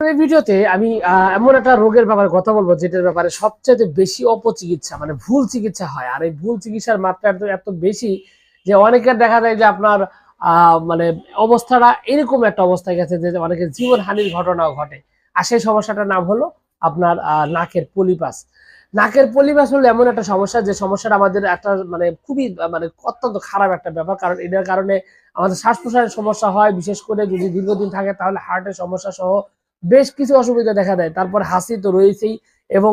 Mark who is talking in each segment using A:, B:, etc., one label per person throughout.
A: ভিডিওতে আমি এমন একটা রোগের ব্যাপারে কথা বলব, যেটার ব্যাপারে সবচেয়ে বেশি অপচিকিৎসা মানে ভুল চিকিৎসা হয়। আর এই ভুল চিকিৎসার মাত্রা এত বেশি যে অনেকের দেখা যায় যে আপনার মানে অবস্থাটা এরকম একটা অবস্থায় গেছে যে অনেকের জীবন হানির ঘটনাও ঘটে। আর সেই সমস্যাটার নাম হলো আপনার নাকের পলিপাস। নাকের পলিপাস হলো এমন একটা সমস্যা, যে সমস্যাটা আমাদের একটা মানে খুবই মানে অত্যন্ত খারাপ একটা ব্যাপার। কারণ এটার কারণে আমাদের শ্বাস সমস্যা হয়। বিশেষ করে যদি দীর্ঘদিন থাকে, তাহলে হার্টের সমস্যা সহ বেশ কিছু অসুবিধা দেখা দেয়। তারপর হাসি তো রয়েছেই এবং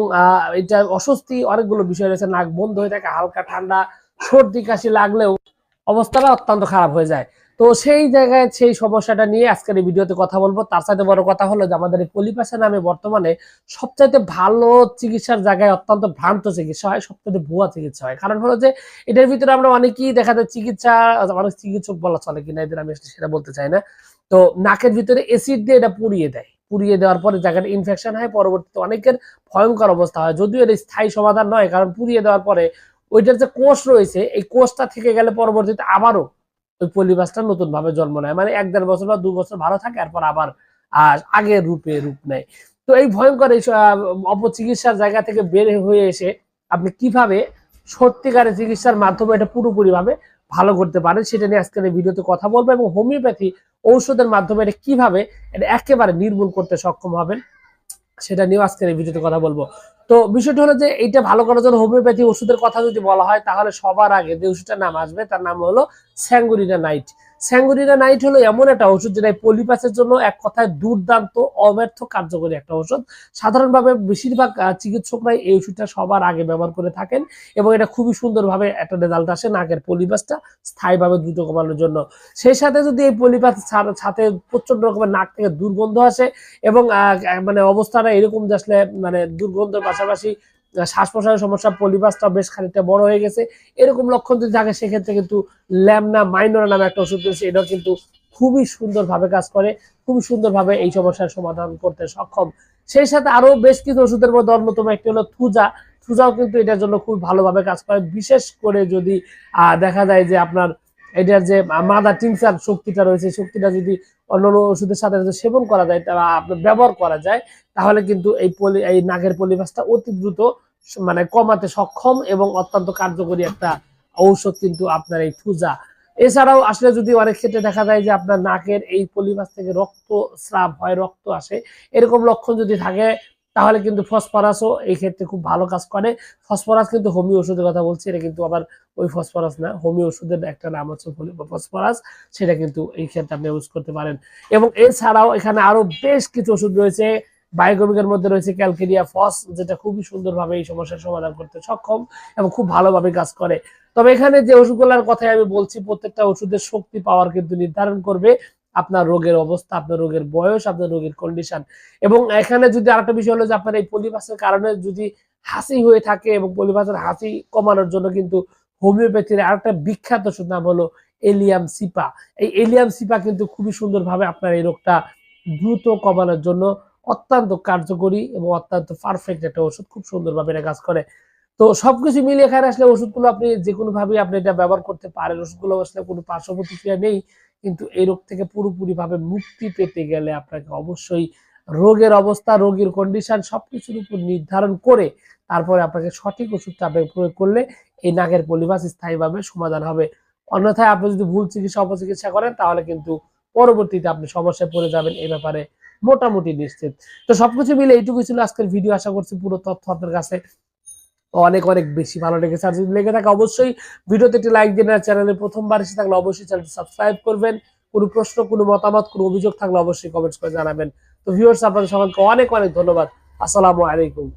A: এটা অস্বস্তি অনেকগুলো বিষয় রয়েছে। নাক বন্ধ হয়ে থাকে, হালকা ঠান্ডা, সর্দি, কাশি লাগলেও অবস্থাটা অত্যন্ত খারাপ হয়ে যায়। তো সেই জায়গায় সেই সমস্যাটা নিয়ে আজকের এই ভিডিওতে কথা বলব। তার সাথে বড় কথা হলো যে, আমাদের এই পলিপাসা নামে বর্তমানে সবচাইতে ভালো চিকিৎসার জায়গায় অত্যন্ত ভ্রান্ত চিকিৎসা হয়, সবচাইতে ভুয়া চিকিৎসা হয়। কারণ হলো যে, এটার ভিতরে আমরা অনেকেই দেখা যায় চিকিৎসা, অনেক চিকিৎসক বলা চলে কিনা, এদের আমি সেটা বলতে চাই না। তো নাকের ভিতরে এসিড দিয়ে এটা পুড়িয়ে দেয়। পুড়িয়ে দেওয়ার পরে জায়গাটা ইনফেকশন হয়, পরবর্তীতে অনেকের ভয়ঙ্কর অবস্থা হয়। যদিও এর স্থায়ী সমাধান নয়, কারণ পুড়িয়ে দেওয়ার পরে ওইটার যে কোষ রয়েছে, এই কোষটা থেকে গেলে পরবর্তীতে আবারও ওই পলিবাসটা নতুন ভাবে জন্ম নেয়। মানে এক দেড় বছর বা দু বছর ভালো থাকে, এরপর আবার আগের রূপে রূপ নেয়। তো এই ভয়ঙ্কর এই অপচিকিৎসার জায়গা থেকে বের হয়ে এসে আপনি কীভাবে সত্যিকারের চিকিৎসার মাধ্যমে এটা পুরোপুরি ভাবে ভালো করতে পারে, সেটা নিয়ে আজকের এই ভিডিওতে কথা বলব এবং হোমিওপ্যাথি ঔষধের মাধ্যমে এটা কীভাবে এটা একেবারে নির্মূল করতে সক্ষম হবেন, সেটা নিয়েও আজকের এই ভিডিওতে কথা বলব। তো বিষয়টা হলো যে এটা ভালো করার জন্য হোমিওপ্যাথি ওষুধের কথা যদি বলা হয়, তাহলে সবার আগে যে ওষুধটার নাম আসবে, তার নাম হলো স্যাঙ্গুরিনা নাইট স্যাঙ্গুরিনা নাইট হলো এমন একটা ওষুধ যেটা পলিপাসের জন্য এক কথায় দুর্দান্ত, অব্যর্থ, কার্যকরী একটা ওষুধ সাধারণভাবে বেশিরভাগ চিকিৎসকরাই এই ওষুধটা সবার আগে ব্যবহার করে থাকেন এবং এটা খুবই সুন্দরভাবে একটা রেজাল্ট আসে নাকের পলিপাসটা স্থায়ীভাবে দ্রুত কমানোর জন্য। সেই সাথে যদি এই পলিপাস সাথে প্রচণ্ড রকমের নাক থেকে দুর্গন্ধ আসে এবং মানে অবস্থাটা এরকম আসলে মানে দুর্গন্ধের পাশাপাশি শ্বাস প্রশ্বাসের সমস্যা পলিপাসটা বেশ খানিকটা বড় হয়ে গেছে। এরকম লক্ষণ যদি থাকে, সেক্ষেত্রে কিন্তু ল্যামনা মাইনোরা নামে একটা ওষুধ রয়েছে, এটাও কিন্তু খুবই সুন্দরভাবে কাজ করে, খুবই সুন্দরভাবে এই সমস্যার সমাধান করতে সক্ষম। সেই সাথে আরও বেশ কিছু ওষুধের মধ্যে অন্যতম একটি হলো থুজা। থুজাও কিন্তু এটার জন্য খুব ভালোভাবে কাজ করে। বিশেষ করে যদি দেখা যায় যে আপনার এটার যে মাদা টিংসার শক্তিটা রয়েছে শক্তিটা যদি অন্যান্য ওষুধের সাথে সেবন করা যায়, তা আপনার ব্যবহার করা যায়, তাহলে কিন্তু এই পলি, এই নাকের পলিপাসটা অতি দ্রুত মানে কমাতে সক্ষম এবং অত্যন্ত কার্যকরী একটা ঔষধ কিন্তু আপনার এই থুজা। এছাড়াও আসলে যদি অনেক ক্ষেত্রে দেখা যায় যে আপনার নাকের এই পলিপাস থেকে রক্ত স্রাব হয়, রক্ত আসে, এরকম লক্ষণ যদি থাকে, তাহলে কিন্তু ফসফরাসও এই ক্ষেত্রে খুব ভালো কাজ করে। ফসফরাস কিন্তু হোমিও ওষুধের কথা বলছি, এটা কিন্তু আবার ওই ফসফরাস না, হোমিও ওষুধের একটা নাম হচ্ছে ফসফরাস, সেটা কিন্তু এই ক্ষেত্রে আপনি ইউজ করতে পারেন। এবং এছাড়াও এখানে আরও বেশ কিছু ওষুধ রয়েছে বায়োকেমিকের মধ্যে রয়েছে ক্যালকেরিয়া, ফস, যেটা খুবই সুন্দরভাবে এই সমস্যার সমাধান করতে সক্ষম এবং খুব ভালোভাবে কাজ করে। তবে এখানে যে ওষুধগুলোর কথাই আমি বলছি, প্রত্যেকটা ওষুধের শক্তি পাওয়ার কিন্তু নির্ধারণ করবে আপনার রোগের অবস্থা, আপনার রোগের বয়স, আপনার রোগের কন্ডিশন এবং এখানে যদি আরেকটা বিষয় হলো যে আপনার এই পলিভাসের কারণে যদি হাসি হয়ে থাকে এবং পলিভাসের হাসি কমানোর জন্য কিন্তু হোমিওপ্যাথির আরেকটা বিখ্যাত ওষুধ নাম হলো এলিয়াম সিপা। এই এলিয়াম সিপা কিন্তু খুবই সুন্দরভাবে আপনার এই রোগটা দ্রুত কমানোর জন্য অত্যন্ত কার্যকরী এবং অত্যন্ত পারফেক্ট একটা ওষুধ। খুব সুন্দরভাবে এটা কাজ করে। তো সবকিছু মিলিয়ে এখানে আসলে ওষুধগুলো আপনি যে কোনো ভাবে আপনি এটা ব্যবহার করতে পারেন। ওষুধগুলো আসলে কোনো পার্শ্ব প্রতিক্রিয়া নেই। কিন্তু এই রোগ থেকে পুরোপুরি ভাবে মুক্তি পেতে গেলে আপনাকে অবশ্যই রোগের অবস্থা, রোগীর কন্ডিশন সবকিছুর উপর নির্ধারণ করে তারপরে আপনাকে সঠিক ওষুধটা আপনি প্রয়োগ করলে এই নাকের পলিভাস স্থায়ীভাবে সমাধান হবে। অন্যথায় আপনি যদি ভুল চিকিৎসা, অপচিকিৎসা করেন তাহলে কিন্তু পরবর্তীতে আপনি সমস্যায় পড়ে যাবেন। এই ব্যাপারে মোটামুটি নিশ্চিত। তো সবকিছু মিলে এইটুকু ছিল আজকের ভিডিও আশা করছি পুরো তথ্য আপনার কাছে অনেক অনেক বেশি ভালো লেগেছে। আর যদি লেগে থাকে, অবশ্যই ভিডিওতে একটি লাইক দিন আর চ্যানেলে প্রথমবার এসে থাকলে অবশ্যই চ্যানেলটি সাবস্ক্রাইব করবেন। কোনো প্রশ্ন, কোনো মতামত, কোনো অভিযোগ থাকলে অবশ্যই কমেন্টস করে জানাবেন। তো ভিউয়ার্স আপনাদের সকলকে অনেক অনেক ধন্যবাদ। আসসালামু আলাইকুম।